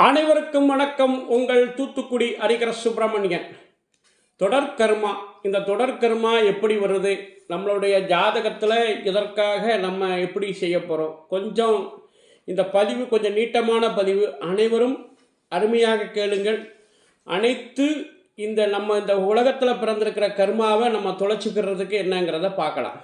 அனைவருக்கும் வணக்கம். உங்கள் தூத்துக்குடி ஹரிகர சுப்பிரமணியன். தொடர் கர்மா. இந்த தொடர் கர்மா எப்படி வருது? நம்மளுடைய ஜாதகத்தில் இதற்காக நம்ம எப்படி செய்ய போகிறோம் கொஞ்சம் இந்த பதிவு கொஞ்சம் நீட்டமான பதிவு. அனைவரும் அருமையாக கேளுங்கள். அனைத்து இந்த நம்ம இந்த உலகத்தில் பிறந்திருக்கிற கர்மாவை நம்ம தொலைச்சிக்கிறதுக்கு என்னங்கிறத பார்க்கலாம்.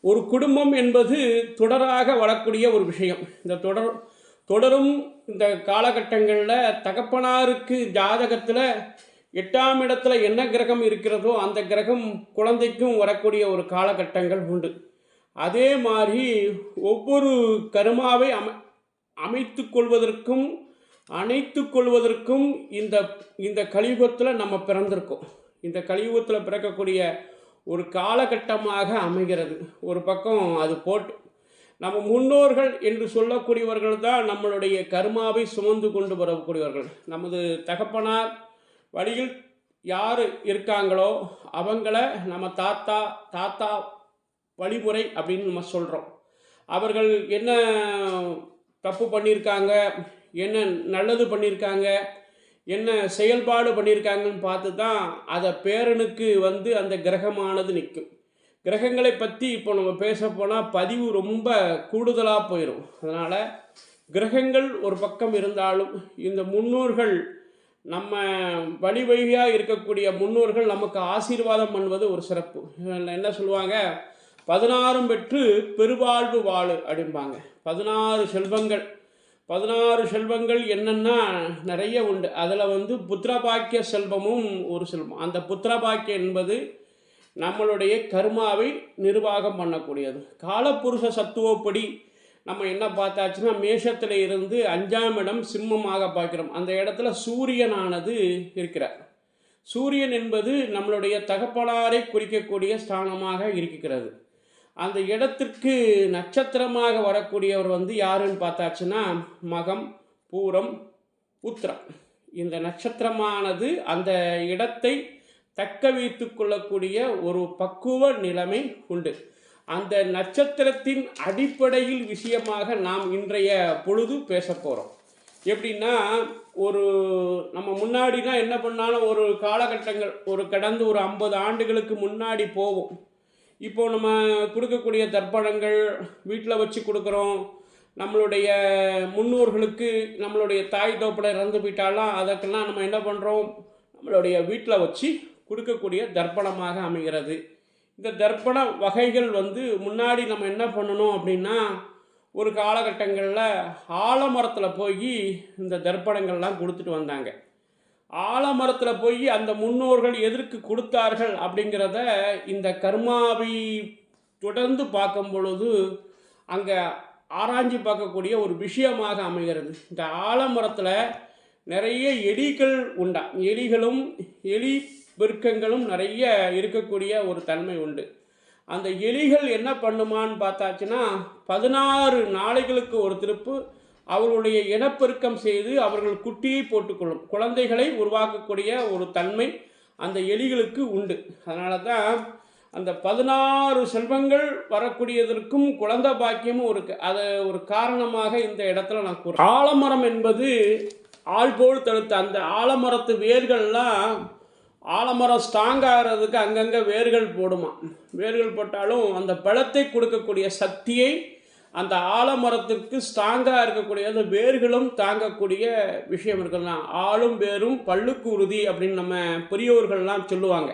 ஒரு குடும்பம் என்பது தொடராக வரக்கூடிய ஒரு விஷயம். இந்த தொடர் தொடரும் இந்த காலகட்டங்களில் தகப்பனாருக்கு ஜாதகத்தில் எட்டாம் இடத்துல என்ன கிரகம் இருக்கிறதோ அந்த கிரகம் குழந்தைக்கும் வரக்கூடிய ஒரு காலகட்டங்கள் உண்டு. அதே மாதிரி ஒவ்வொரு கருமாவை அமை அமைத்து கொள்வதற்கும் அணைத்து கொள்வதற்கும் இந்த இந்த கலியுகத்தில் நம்ம பிறந்திருக்கோம். இந்த கலியுகத்தில் பிறக்கக்கூடிய ஒரு காலகட்டமாக அமைகிறது. ஒரு பக்கம் அது போட்டு நம்ம முன்னோர்கள் என்று சொல்லக்கூடியவர்கள் தான் நம்மளுடைய கர்மாவை சுமந்து கொண்டு வரக்கூடியவர்கள். நமது தகப்பனார் வழியில் யார் இருக்காங்களோ அவங்கள நம்ம தாத்தா தாத்தா வழிமுறை அப்படின்னு நம்ம சொல்கிறோம் அவர்கள் என்ன தப்பு பண்ணியிருக்காங்க என்ன நல்லது பண்ணியிருக்காங்க என்ன செயல்பாடு பண்ணியிருக்காங்கன்னு பார்த்து தான் அதை பேரனுக்கு வந்து அந்த கிரகமானது நிற்கும். கிரகங்களை பற்றி இப்போ நம்ம பேச போனால் பதிவு ரொம்ப கூடுதலாக போயிடும் அதனால் கிரகங்கள் ஒரு பக்கம் இருந்தாலும் இந்த முன்னோர்கள் நம்ம வழி வழியாக இருக்கக்கூடிய முன்னோர்கள் நமக்கு ஆசீர்வாதம் பண்ணுவது ஒரு சிறப்பு. என்ன சொல்லுவாங்க? பதினாறும் பெற்று பெருவாழ்வு வாழு அப்படிம்பாங்க. பதினாறு செல்வங்கள். பதினாறு செல்வங்கள் என்னென்னா நிறைய உண்டு. அதில் வந்து புத்திரபாக்கிய செல்வமும் ஒரு செல்வம். அந்த புத்திரபாக்கியம் என்பது நம்மளுடைய கர்மாவை நிர்வாகம் பண்ணக்கூடியது. காலப்புருஷ சத்துவப்படி நம்ம என்ன பார்த்தாச்சுன்னா மேஷத்தில் இருந்து அஞ்சாம் இடம் சிம்மமாக பார்க்கிறோம். அந்த இடத்துல சூரியனானது இருக்கிறார். சூரியன் என்பது நம்மளுடைய தகப்பனாரை குறிக்கக்கூடிய ஸ்தானமாக இருக்கிறது. அந்த இடத்திற்கு நட்சத்திரமாக வரக்கூடியவர் வந்து யாருன்னு பார்த்தாச்சுன்னா மகம் பூரம் உத்திரம் இந்த நட்சத்திரமானது அந்த இடத்தை தக்க வைத்து கொள்ளக்கூடிய ஒரு பக்குவ நிலைமை உண்டு. அந்த நட்சத்திரத்தின் அடிப்படையில் விஷயமாக நாம் இன்றைய பொழுது பேச போகிறோம் எப்படின்னா ஒரு நம்ம முன்னாடினா என்ன பண்ணாலும் ஒரு காலகட்டங்கள் ஒரு கடந்த ஒரு ஐம்பது ஆண்டுகளுக்கு முன்னாடி போவோம். இப்போ நம்ம கொடுக்கக்கூடிய தர்ப்பணங்கள் வீட்டில் வச்சு கொடுக்குறோம். நம்மளுடைய முன்னோர்களுக்கு நம்மளுடைய தாய் தோப்பில் இறந்து போயிட்டாலாம் அதற்கெல்லாம் நம்ம என்ன பண்ணுறோம் நம்மளுடைய வீட்டில் வச்சு கொடுக்கக்கூடிய தர்ப்பணமாக அமைகிறது. இந்த தர்ப்பண வகைகள் வந்து முன்னாடி நம்ம என்ன பண்ணணும் அப்படின்னா ஒரு காலகட்டங்களில் ஆலமரத்தில் போய் இந்த தர்ப்பணங்கள்லாம் கொடுத்துட்டு வந்தாங்க. ஆலமரத்தில் போய் அந்த முன்னோர்கள் எதற்கு கொடுத்தார்கள் அப்படிங்கிறத இந்த கர்மாவை தொடர்ந்து பார்க்கும் பொழுது அங்கே ஆராய்ஞ்சு பார்க்கக்கூடிய ஒரு விஷயமாக அமைகிறது. இந்த ஆலமரத்தில் நிறைய எலிகள் உண்டா? எலிகளும் எலி விருக்கங்களும் நிறைய இருக்கக்கூடிய ஒரு தன்மை உண்டு. அந்த எலிகள் என்ன பண்ணுமான்னு பார்த்தாச்சுன்னா பதினாறு நாளைகளுக்கு ஒரு திருப்பு அவர்களுடைய இனப்பெருக்கம் செய்து அவர்கள் குட்டியை போட்டுக்கொள்ளும். குழந்தைகளை உருவாக்கக்கூடிய ஒரு தன்மை அந்த எலிகளுக்கு உண்டு. அதனால தான் அந்த பதினாறு செல்வங்கள் வரக்கூடியதற்கும் குழந்தை பாக்கியமும் இருக்குது அதை ஒரு காரணமாக இந்த இடத்துல நான் கூறேன் ஆலமரம் என்பது ஆள் போல் தடுத்த அந்த ஆலமரத்து வேர்கள்லாம் ஆலமரம் ஸ்ட்ராங் ஆகிறதுக்கு அங்கங்கே வேர்கள் போடுமா. வேர்கள் போட்டாலும் அந்த பழத்தை கொடுக்கக்கூடிய சக்தியை அந்த ஆலமரத்துக்கு ஸ்ட்ராங்காக இருக்கக்கூடிய அந்த வேர்களும் தாங்கக்கூடிய விஷயம் இருக்கலாம் ஆளும் வேரும் பல்லுக்கு உறுதி அப்படின்னு நம்ம பெரியோர்கள்லாம் சொல்லுவாங்க.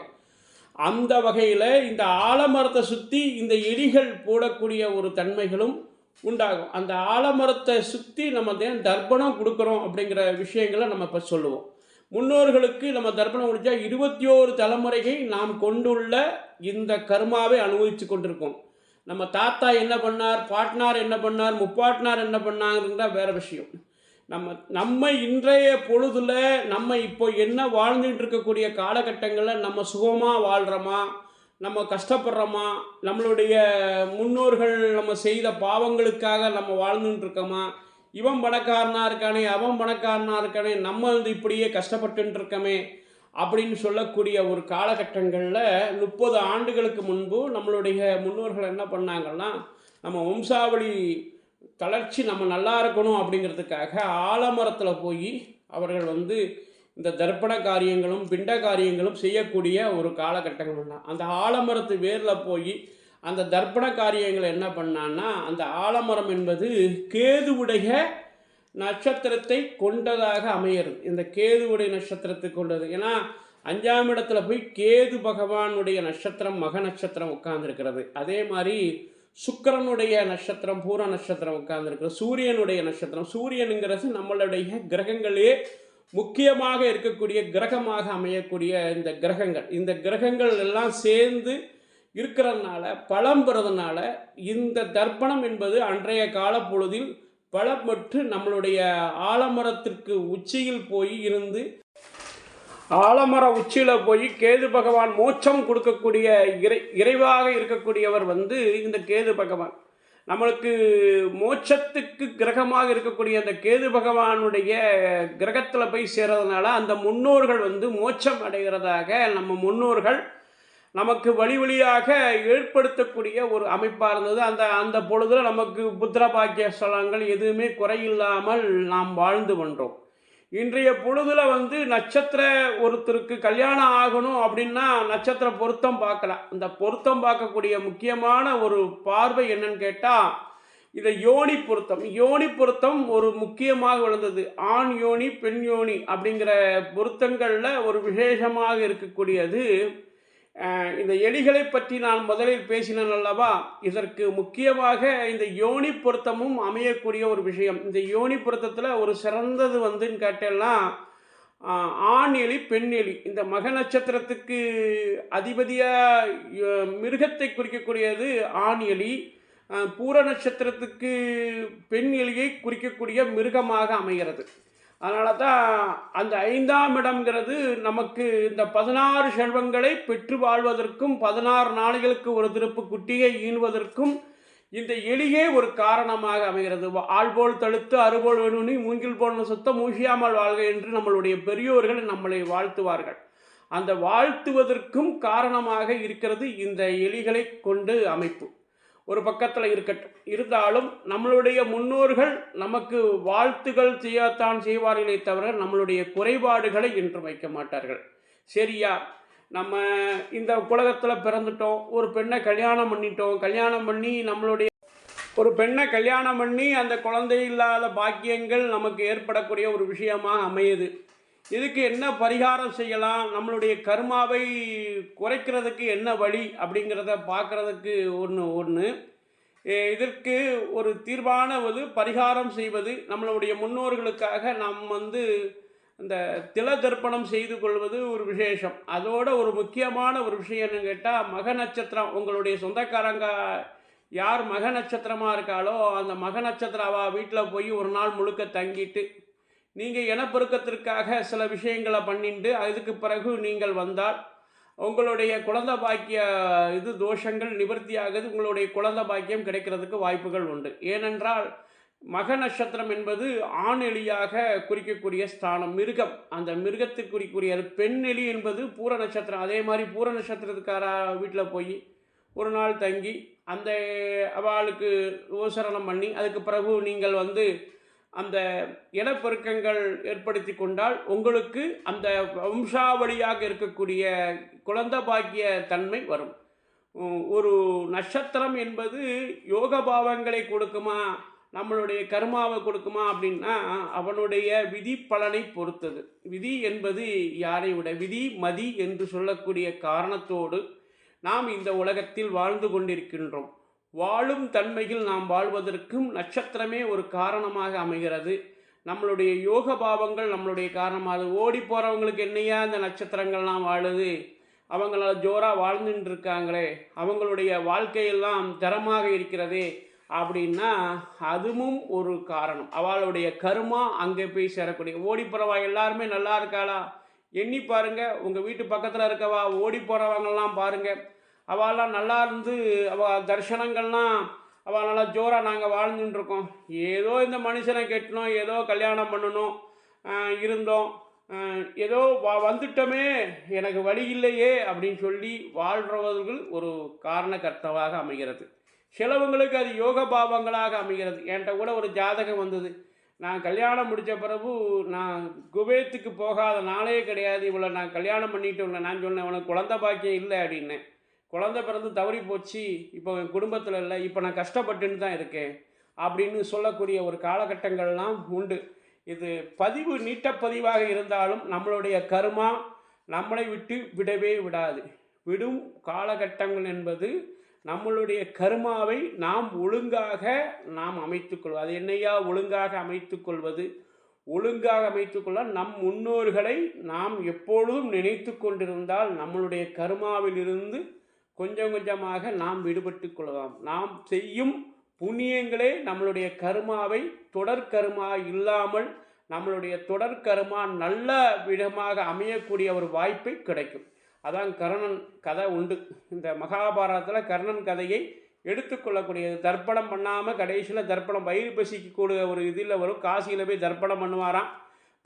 அந்த வகையில் இந்த ஆலமரத்தை சுற்றி இந்த எலிகள் போடக்கூடிய ஒரு தன்மைகளும் உண்டாகும். அந்த ஆலமரத்தை சுற்றி நம்ம தான் தர்ப்பணம் கொடுக்குறோம் அப்படிங்கிற விஷயங்களை நம்ம இப்போ சொல்லுவோம். முன்னோர்களுக்கு நம்ம தர்ப்பணம் முடித்தா இருபத்தி ஓரு தலைமுறைகள் நாம் கொண்டுள்ள இந்த கர்மாவை அனுபவித்து கொண்டிருக்கோம். நம்ம தாத்தா என்ன பண்ணார் பாட்னார் என்ன பண்ணார் முப்பாட்னார் என்ன பண்ணாங்கிறதா வேறு விஷயம். நம்ம நம்ம இன்றைய பொழுதில் நம்ம இப்போ என்ன வாழ்ந்துட்டு இருக்கக்கூடிய காலகட்டங்களில் நம்ம சுகமாக வாழ்கிறோமா நம்ம கஷ்டப்படுறோமா நம்மளுடைய முன்னோர்கள் நம்ம செய்த பாவங்களுக்காக நம்ம வாழ்ந்துட்டு இருக்கோமா இவன் பணக்காரனா இருக்கானே அவன் பணக்காரனா இருக்கானே நம்ம வந்து இப்படியே கஷ்டப்பட்டு இருக்கமே அப்படின்னு சொல்லக்கூடிய ஒரு காலகட்டங்களில் முப்பது ஆண்டுகளுக்கு முன்பு நம்மளுடைய முன்னோர்கள் என்ன பண்ணாங்கன்னா நம்ம வம்சாவளி தளர்ச்சி நம்ம நல்லா இருக்கணும் அப்படிங்கிறதுக்காக ஆலமரத்தில் போய் அவர்கள் வந்து இந்த தர்ப்பண காரியங்களும் பிண்ட காரியங்களும் செய்யக்கூடிய ஒரு காலகட்டங்கள் தான் அந்த ஆலமரத்து வேரில் போய் அந்த தர்ப்பண காரியங்களை என்ன பண்ணான்னா அந்த ஆலமரம் என்பது கேதுவுடைய நட்சத்திரத்தை கொண்டதாக அமையிறது. இந்த கேதுவுடைய நட்சத்திரத்தை கொண்டது. ஏன்னா அஞ்சாம் இடத்துல போய் கேது பகவானுடைய நட்சத்திரம் மக நட்சத்திரம் உட்கார்ந்துருக்கிறது. அதே மாதிரி சுக்கிரனுடைய நட்சத்திரம் பூர நட்சத்திரம் உட்கார்ந்துருக்கிறது. சூரியனுடைய நட்சத்திரம். சூரியனுங்கிறது நம்மளுடைய கிரகங்களே முக்கியமாக இருக்கக்கூடிய கிரகமாக அமையக்கூடிய இந்த கிரகங்கள். இந்த கிரகங்கள் எல்லாம் சேர்ந்து இருக்கிறதுனால பழம்புறதுனால இந்த தர்ப்பணம் என்பது அன்றைய காலப்பொழுதில் பலம் நம்மளுடைய ஆலமரத்திற்கு உச்சியில் போய் இருந்து ஆலமர உச்சியில் போய் கேது பகவான் மோட்சம் கொடுக்கக்கூடிய இறை இறைவாக இருக்கக்கூடியவர் வந்து இந்த கேது பகவான். நம்மளுக்கு மோட்சத்துக்கு கிரகமாக இருக்கக்கூடிய அந்த கேது பகவானுடைய கிரகத்தில் போய் சேர்றதுனால அந்த முன்னோர்கள் வந்து மோட்சம் அடைகிறதாக நம்ம முன்னோர்கள் நமக்கு வழி வழியாக ஏற்படுத்தக்கூடிய ஒரு அமைப்பாக இருந்தது. அந்த அந்த பொழுதில் நமக்கு புத்திர பாக்கிய ஸ்தலங்கள் எதுவுமே குறையில்லாமல் நாம் வாழ்ந்து வந்தோம். இன்றைய பொழுதில் வந்து நட்சத்திர ஒருத்தருக்கு கல்யாணம் ஆகணும் அப்படின்னா நட்சத்திர பொருத்தம் பார்க்கலாம் இந்த பொருத்தம் பார்க்கக்கூடிய முக்கியமான ஒரு பார்வை என்னன்னு கேட்டால் இதை யோனி பொருத்தம். யோனி பொருத்தம் ஒரு முக்கியமாக விழுந்தது ஆண் யோனி பெண் யோனி அப்படிங்கிற பொருத்தங்களில் ஒரு விசேஷமாக இருக்கக்கூடியது இந்த எலிகளை பற்றி நான் முதலில் பேசினேன் அல்லவா? இதற்கு முக்கியமாக இந்த யோனி பொருத்தமும் அமையக்கூடிய ஒரு விஷயம். இந்த யோனி பொருத்தத்தில் ஒரு சிறந்தது வந்துன்னு கேட்டேன்னா ஆண் எலி பெண் எலி. இந்த மக நட்சத்திரத்துக்கு அதிபதியாக மிருகத்தை குறிக்கக்கூடியது ஆண் எலி. பூர நட்சத்திரத்துக்கு பெண் எலியை குறிக்கக்கூடிய மிருகமாக அமைகிறது. அதனால தான் அந்த ஐந்தாம் இடம்ங்கிறது நமக்கு இந்த பதினாறு செல்வங்களை பெற்று வாழ்வதற்கும் பதினாறு நாளைகளுக்கு ஒரு திருப்பு குட்டியை ஈணுவதற்கும் இந்த எலியே ஒரு காரணமாக அமைகிறது. வா- ஆள்போல் தழுத்து அறுபோல் வேணுனி மூங்கில் போன சுத்த மூசியாமல் வாழ்க என்று நம்மளுடைய பெரியோர்கள் நம்மளை வாழ்த்துவார்கள். அந்த வாழ்த்துவதற்கும் காரணமாக இருக்கிறது இந்த எலிகளை கொண்டு அமைப்பு. ஒரு பக்கத்தில் இருக்கட்டும். இருந்தாலும் நம்மளுடைய முன்னோர்கள் நமக்கு வாழ்த்துகள் செய்யத்தான் செய்வார்களே தவிர நம்மளுடைய குறைபாடுகளை இன்று வைக்க மாட்டார்கள். சரியா? நம்ம இந்த உலகத்தில் பிறந்துட்டோம். ஒரு பெண்ணை கல்யாணம் பண்ணிட்டோம். கல்யாணம் பண்ணி நம்மளுடைய ஒரு பெண்ணை கல்யாணம் பண்ணி அந்த குழந்தை இல்லாத பாக்கியங்கள் நமக்கு ஏற்படக்கூடிய ஒரு விஷயமாக அமையுது. இதுக்கு என்ன பரிகாரம் செய்யலாம்? நம்மளுடைய கர்மாவை குறைக்கிறதுக்கு என்ன வழி? அப்படிங்கிறத பார்க்குறதுக்கு ஒன்று ஒன்று இதற்கு ஒரு தீர்வானவது பரிகாரம் செய்வது. நம்மளுடைய முன்னோர்களுக்காக நாம் வந்து இந்த தில தர்ப்பணம் செய்து கொள்வது ஒரு விசேஷம். அதோட ஒரு முக்கியமான ஒரு விஷயம் என்னன்னு கேட்டால் மக நட்சத்திரம் உங்களுடைய சொந்தக்காரங்க யார் மக நட்சத்திரமாக இருக்காளோ அந்த மக நட்சத்திரம் வீட்டில் போய் ஒரு நாள் முழுக்க தங்கிட்டு நீங்கள் இனப்பெருக்கத்திற்காக சில விஷயங்களை பண்ணிட்டு அதுக்கு பிறகு நீங்கள் வந்தால் உங்களுடைய குழந்தை பாக்கிய இது தோஷங்கள் நிவர்த்தி ஆகுது உங்களுடைய குழந்தை பாக்கியம் கிடைக்கிறதுக்கு வாய்ப்புகள் உண்டு. ஏனென்றால் மக நட்சத்திரம் என்பது ஆண் எலியாக குறிக்கக்கூடிய ஸ்தானம் மிருகம். அந்த மிருகத்துக்கு பெண் எலி என்பது பூர நட்சத்திரம். அதே மாதிரி பூர நட்சத்திரத்துக்கார வீட்டில் போய் ஒரு நாள் தங்கி அந்த அவளுக்கு உபசரணம் பண்ணி அதுக்கு பிறகு நீங்கள் வந்து அந்த இனப்பெருக்கங்கள் ஏற்படுத்தி கொண்டால் உங்களுக்கு அந்த வம்சாவளியாக இருக்கக்கூடிய குழந்தை பாக்கிய தன்மை வரும். ஒரு நட்சத்திரம் என்பது யோக பாவங்களை கொடுக்குமா நம்மளுடைய கர்மாவை கொடுக்குமா அப்படின்னா அவனுடைய விதி பலனை பொறுத்தது. விதி என்பது யாரை விட விதி மதி என்று சொல்லக்கூடிய காரணத்தோடு நாம் இந்த உலகத்தில் வாழ்ந்து கொண்டிருக்கின்றோம். வாழும் தன்மையில் நாம் வாழ்வதற்கும் நட்சத்திரமே ஒரு காரணமாக அமைகிறது. நம்மளுடைய யோக பாவங்கள் நம்மளுடைய காரணமாக ஓடி போகிறவங்களுக்கு என்னையா இந்த நட்சத்திரங்கள்லாம் வாழுது? அவங்களால் ஜோராக வாழ்ந்துட்டு இருக்காங்களே அவங்களுடைய வாழ்க்கையெல்லாம் தரமாக இருக்கிறதே அப்படின்னா அதுவும் ஒரு காரணம். அவளுடைய கருமா அங்கே போய் சேரக்கூடிய ஓடி போகிறவா எல்லாருமே நல்லா இருக்காளா? எண்ணி பாருங்கள் உங்கள் வீட்டு பக்கத்தில் இருக்கவா ஓடி போகிறவங்கெல்லாம் பாருங்கள் அவெல்லாம் நல்லா இருந்து அவ தர்சனங்கள்லாம் அவள் நல்லா ஜோராக நாங்கள் வாழ்ந்துட்டுருக்கோம் ஏதோ இந்த மனுஷனை கெட்டணும் ஏதோ கல்யாணம் பண்ணணும் இருந்தோம். ஏதோ வ வந்துட்டோமே எனக்கு வழி இல்லையே அப்படின்னு சொல்லி வாழ்கிறவர்கள் ஒரு காரணக்கர்த்தவாக அமைகிறது. சிலவங்களுக்கு அது யோக பாவங்களாக அமைகிறது. என்கிட்ட கூட ஒரு ஜாதகம் வந்தது. நான் கல்யாணம் முடித்த பிறகு நான் குபேத்துக்கு போகாத நாளே கிடையாது. இவ்வளோ நான் கல்யாணம் பண்ணிட்டு உள்ள நான் சொன்னேன் உனக்கு குழந்த பாக்கியம் இல்லை அப்படின்னேன். குழந்த பிறந்து தவறி போச்சு இப்போ என் குடும்பத்தில் இல்லை இப்போ நான் கஷ்டப்பட்டுன்னு தான் இருக்கேன் அப்படின்னு சொல்லக்கூடிய ஒரு காலகட்டங்கள்லாம் உண்டு. இது பதிவு நீட்டப்பதிவாக இருந்தாலும் நம்மளுடைய கருமா நம்மளை விட்டு விடவே விடாது. விடும் காலகட்டங்கள் என்பது நம்மளுடைய கருமாவை நாம் ஒழுங்காக நாம் அமைத்துக்கொள்வது அது என்னையா ஒழுங்காக அமைத்துக்கொள்வது ஒழுங்காக அமைத்துக்கொள்ள நம் முன்னோர்களை நாம் எப்பொழுதும் நினைத்து கொண்டிருந்தால் நம்மளுடைய கருமாவிலிருந்து கொஞ்சம் கொஞ்சமாக நாம் விடுபட்டு கொள்ளலாம். நாம் செய்யும் புண்ணியங்களே நம்மளுடைய கருமாவை தொடர் கருமா இல்லாமல் நம்மளுடைய தொடர் கருமா நல்ல விதமாக அமையக்கூடிய ஒரு வாய்ப்பை கிடைக்கும். அதான் கர்ணன் கதை உண்டு. இந்த மகாபாரதத்தில் கர்ணன் கதையை எடுத்துக்கொள்ளக்கூடியது தர்ப்பணம் பண்ணாமல் கடைசியில் தர்ப்பணம் வயிறு பசிக்கக்கூடிய ஒரு இதில் வரும். காசியில் போய் தர்ப்பணம் பண்ணுவாராம்.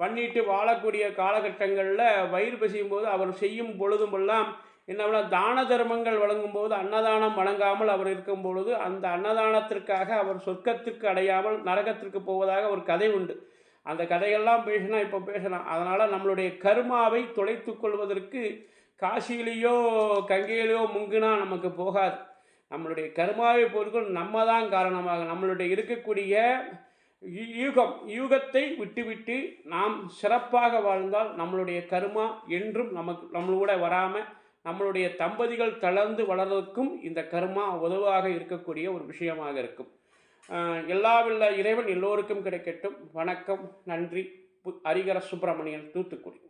பண்ணிட்டு வாழக்கூடிய காலகட்டங்களில் வயிறு பசியும் போது அவர் செய்யும் பொழுதுமெல்லாம் என்ன தான தர்மங்கள் வழங்கும் போது அன்னதானம் வழங்காமல் அவர் இருக்கும் பொழுது அந்த அன்னதானத்திற்காக அவர் சொர்க்கத்திற்கு அடையாமல் நரகத்திற்கு போவதாக ஒரு கதை உண்டு. அந்த கதையெல்லாம் பேசினா இப்போ பேசலாம். அதனால் நம்மளுடைய கருமாவை தொலைத்து கொள்வதற்கு காசியிலேயோ கங்கையிலேயோ முங்குனா நமக்கு போகாது. நம்மளுடைய கருமாவை பொறுத்து நம்ம தான் காரணமாக. நம்மளுடைய இருக்கக்கூடிய யூகம் யூகத்தை விட்டுவிட்டு நாம் சிறப்பாக வாழ்ந்தால் நம்மளுடைய கருமா என்றும் நமக்கு நம்மளோட வராமல் நம்மளுடைய தம்பதிகள் தளர்ந்து வளர்வதற்கும் இந்த கர்மா உதவாக இருக்கக்கூடிய ஒரு விஷயமாக இருக்கும். எல்லாவில்ல இறைவன் எல்லோருக்கும் கிடைக்கட்டும். வணக்கம் நன்றி. பு- சுப்பிரமணியன் தூத்துக்குடி.